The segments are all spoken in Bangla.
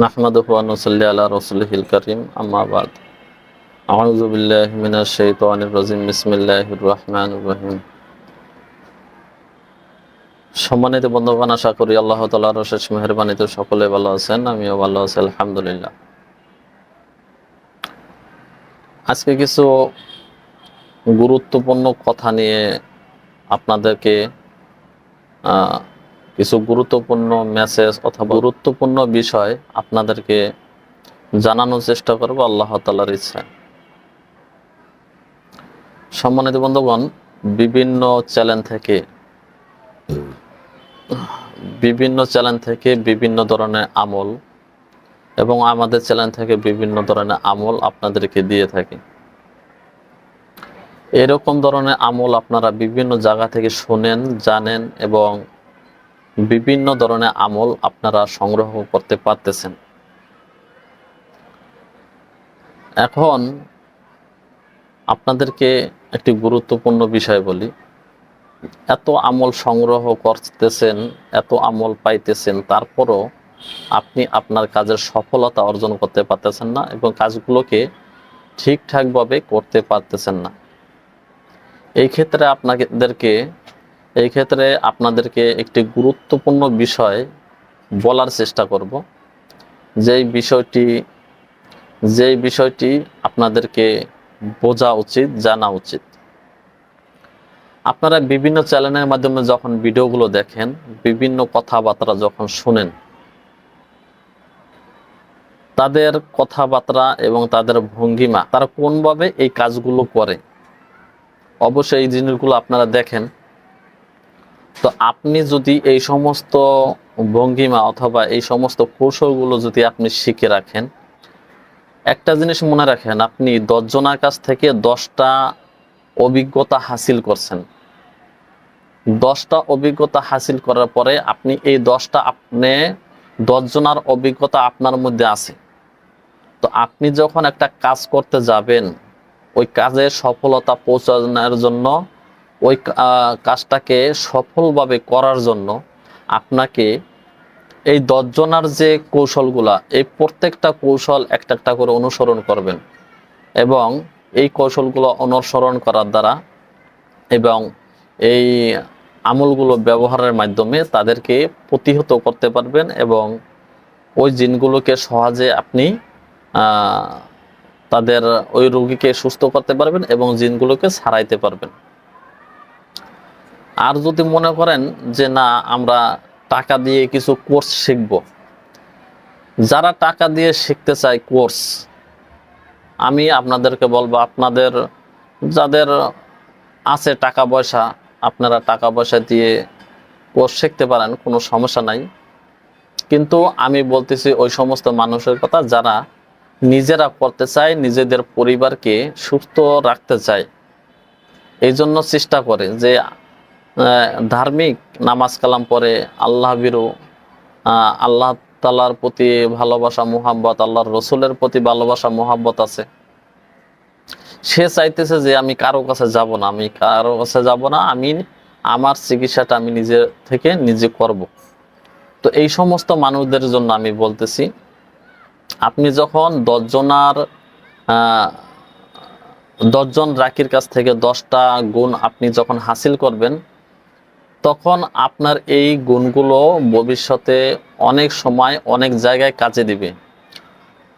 নাহমাদুহানুসল্লি সম্মানিত বন্ধুগণ, আশা করি আল্লাহ তালার শেষ মেহরবানিতে সকলে ভালো আছেন, আমিও ভালো আছি, আলহামদুলিল্লাহ। আজকে কিছু গুরুত্বপূর্ণ কথা নিয়ে আপনাদেরকে কিছু গুরুত্বপূর্ণ মেসেজ অথবা গুরুত্বপূর্ণ বিষয় আপনাদেরকে জানানোর চেষ্টা করব আল্লাহ তালার ইচ্ছায় সম্মানিত বন্ধুগণ, বিভিন্ন চ্যানেল থেকে, বিভিন্ন চ্যানেল থেকে বিভিন্ন ধরনের আমল এবং আমাদের চ্যানেল থেকে বিভিন্ন ধরনের আমল আপনাদেরকে দিয়ে থাকি। এরকম ধরনের আমল আপনারা বিভিন্ন জায়গা থেকে শোনেন, জানেন এবং বিভিন্ন ধরনের আমল আপনারা সংগ্রহ করতে পারতেছেন। এখন আপনাদেরকে একটি গুরুত্বপূর্ণ বিষয় বলি। এত আমল সংগ্রহ করতেছেন, এত আমল পাইতেছেন, তারপরও আপনি আপনার কাজের সফলতা অর্জন করতে পারতেছেন না এবং কাজগুলোকে ঠিকঠাকভাবে করতে পারতেছেন না। এই ক্ষেত্রে আপনাদেরকে এই ক্ষেত্রে আপনাদেরকে একটি গুরুত্বপূর্ণ বিষয় বলার চেষ্টা করব। যেই বিষয়টি যেই বিষয়টি আপনাদেরকে বোঝা উচিত, জানা উচিত। আপনারা বিভিন্ন চ্যানেলের মাধ্যমে যখন ভিডিওগুলো দেখেন, বিভিন্ন কথাবার্তা যখন শুনেন, তাদের কথাবার্তা এবং তাদের ভঙ্গিমা, তারা কোনভাবে এই কাজগুলো করে? অবশ্যই এই জিনিসগুলো আপনারা দেখেন। তো আপনি যদি এই সমস্ত ভঙ্গিমা অথবা এই সমস্ত কৌশলগুলো যদি আপনি শিখে রাখেন, একটা জিনিস মনে রাখেন, আপনি দশজনের কাছ থেকে দশটা অভিজ্ঞতা হাসিল করছেন। দশটা অভিজ্ঞতা হাসিল করার পরে আপনি এই দশটা আপনি দশজনার অভিজ্ঞতা আপনার মধ্যে আছে। তো আপনি যখন একটা কাজ করতে যাবেন, ওই কাজে সফলতা পৌঁছানোর জন্য ওই কাজটাকে সফলভাবে করার জন্য আপনাকে এই দশজনার যে কৌশলগুলা, এই প্রত্যেকটা কৌশল একটা একটা করে অনুসরণ করবেন এবং এই কৌশলগুলো অনুসরণ করার দ্বারা এবং এই আমলগুলো ব্যবহারের মাধ্যমে তাদেরকে প্রতিহত করতে পারবেন এবং ওই জিনগুলোকে সহজে আপনি তাদের ওই রোগীকে সুস্থ করতে পারবেন এবং জিনগুলোকে ছাড়াইতে পারবেন। আর যদি মনে করেন যে না, আমরা টাকা দিয়ে কিছু কোর্স শিখব। যারা টাকা দিয়ে শিখতে চায় কোর্স, আমি আপনাদেরকে বলব, আপনাদের যাদের আছে টাকা পয়সা, আপনারা টাকা পয়সা দিয়ে কোর্স শিখতে পারেন, কোনো সমস্যা নাই। কিন্তু আমি বলতেছি ওই সমস্ত মানুষের কথা যারা নিজেরা করতে চায়, নিজেদের পরিবারকে সুস্থ রাখতে চায়। এই জন্য চেষ্টা করে যে ধার্মিক নামাজ কালাম পরে আল্লাহ বিরু আল্লাহ তালার প্রতি ভালোবাসা, মোহাব্বত, আল্লাহর রসুলের প্রতি ভালোবাসা, মোহাব্বত আছে। সে চাইতেছে যে আমি কারও কাছে যাব না, আমি কারও কাছে যাব না, আমি আমার চিকিৎসাটা আমি নিজে থেকে নিজে করব। তো এই সমস্ত মানুষদের জন্য আমি বলতেছি, আপনি যখন দশজনার দশজন রাকির কাছ থেকে দশটা গুণ আপনি যখন হাসিল করবেন তখন আপনার এই গুণগুলো ভবিষ্যতে অনেক সময় অনেক জায়গায় কাজে দিবে।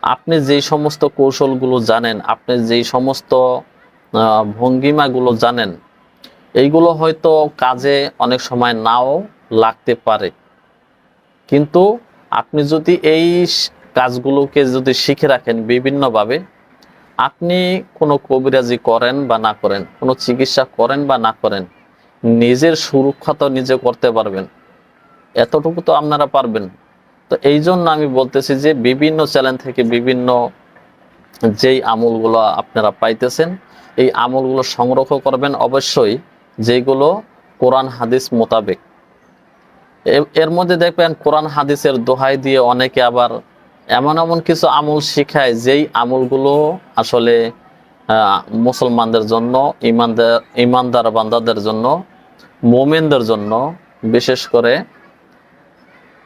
আপনি যেই সমস্ত কৌশলগুলো জানেন, আপনি যেই সমস্ত ভঙ্গিমাগুলো জানেন, এইগুলো হয়তো কাজে অনেক সময় নাও লাগতে পারে। কিন্তু আপনি যদি এই কাজগুলোকে যদি শিখে রাখেন বিভিন্নভাবে, আপনি কোনো কবিরাজি করেন বা না করেন, কোনো চিকিৎসা করেন বা না করেন নিজের সুরক্ষা তো নিজে করতে পারবেন। এতটুকু তো আপনারা পারবেন। তো এই জন্য আমি বলতেছি যে বিভিন্ন চ্যানেল থেকে বিভিন্ন যেই আমলগুলো আপনারা পাইতেছেন, এই আমলগুলো সংগ্রহ করবেন অবশ্যই, যেগুলো কোরআন হাদিস মোতাবেক। এর মধ্যে দেখবেন কোরআন হাদিসের দোহাই দিয়ে অনেকে আবার এমন এমন কিছু আমল শিখায়, যেই আমলগুলো আসলে মুসলমানদের জন্য ইমানদার ইমানদার বান্দাদের জন্য মোমেনদের জন্য, বিশেষ করে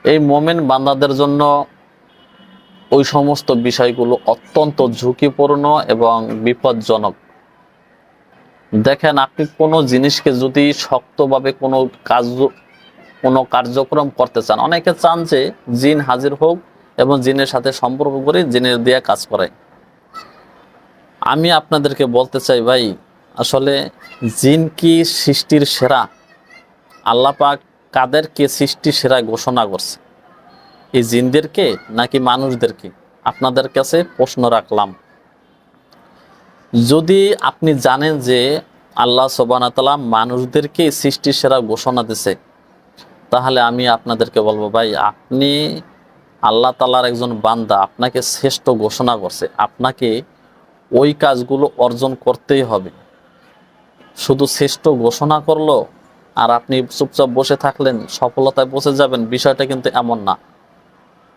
এই মোমেন বান্দাদের জন্য ওই সমস্ত বিষয়গুলো অত্যন্ত ঝুঁকিপূর্ণ এবং বিপজ্জনক। দেখেন, আপনি কোনো জিনিসকে যদি শক্তভাবে কোনো কাজ কোনো কার্যক্রম করতে চান, অনেকে চান যে জিন হাজির হোক এবং জিনের সাথে সম্পর্ক করে জিনের দিয়ে কাজ করে। আমি আপনাদেরকে বলতে চাই, ভাই, আসলে জিন কি সৃষ্টির সেরা? আল্লাহ পাক কাদেরকে সৃষ্টি সেরা ঘোষণা করছে। এই জিনদেরকে নাকি মানুষদেরকে? আপনাদের কাছে প্রশ্ন রাখলাম। যদি আপনি জানেন যে আল্লাহ সোবানাতলা মানুষদেরকে সৃষ্টি সেরা ঘোষণা দিছে, তাহলে আমি আপনাদেরকে বলব, ভাই, আপনি আল্লাহ তালার একজন বান্দা, আপনাকে শ্রেষ্ঠ ঘোষণা করছে। আপনাকে ওই কাজগুলো অর্জন করতেই হবে। শুধু শ্রেষ্ঠ ঘোষণা করল আর আপনি চুপচাপ বসে থাকলেন, সফলতায় পৌঁছে যাবেন, বিষয়টা কিন্তু এমন না।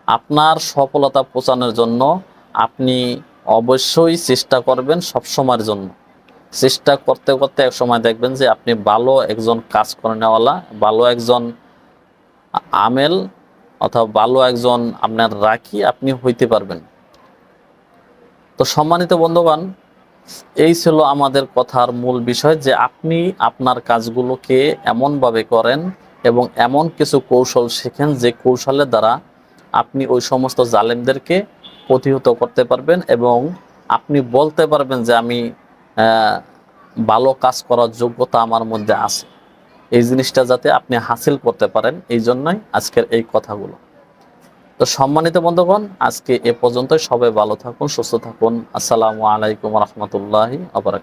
আপনার সফলতা পৌঁছানোর জন্য আপনি অবশ্যই চেষ্টা করবেন সবসময়ের জন্য। চেষ্টা করতে করতে এক সময় দেখবেন যে আপনি ভালো একজন কাজ করে নেওয়ালা, ভালো একজন আমেল অথবা ভালো একজন আপনার রাখি আপনি হইতে পারবেন। তো সম্মানিত বন্ধুগণ এই ছিল আমাদের কথার মূল বিষয় যে আপনি আপনার কাজগুলোকে এমনভাবে করেন এবং এমন কিছু কৌশল শেখেন যে কৌশলের দ্বারা আপনি ওই সমস্ত জালেমদেরকে প্রতিহত করতে পারবেন এবং আপনি বলতে পারবেন যে আমি ভালো কাজ করার যোগ্যতা আমার মধ্যে আছে। এই জিনিসটা যাতে আপনি হাসিল করতে পারেন, এই জন্যই আজকের এই কথাগুলো। তো সম্মানিত বন্ধুগণ, আজকে এ পর্যন্ত সবাই ভালো থাকুন, সুস্থ থাকুন। আসসালামু আলাইকুম রহমতুল্লাহি আবরাকাত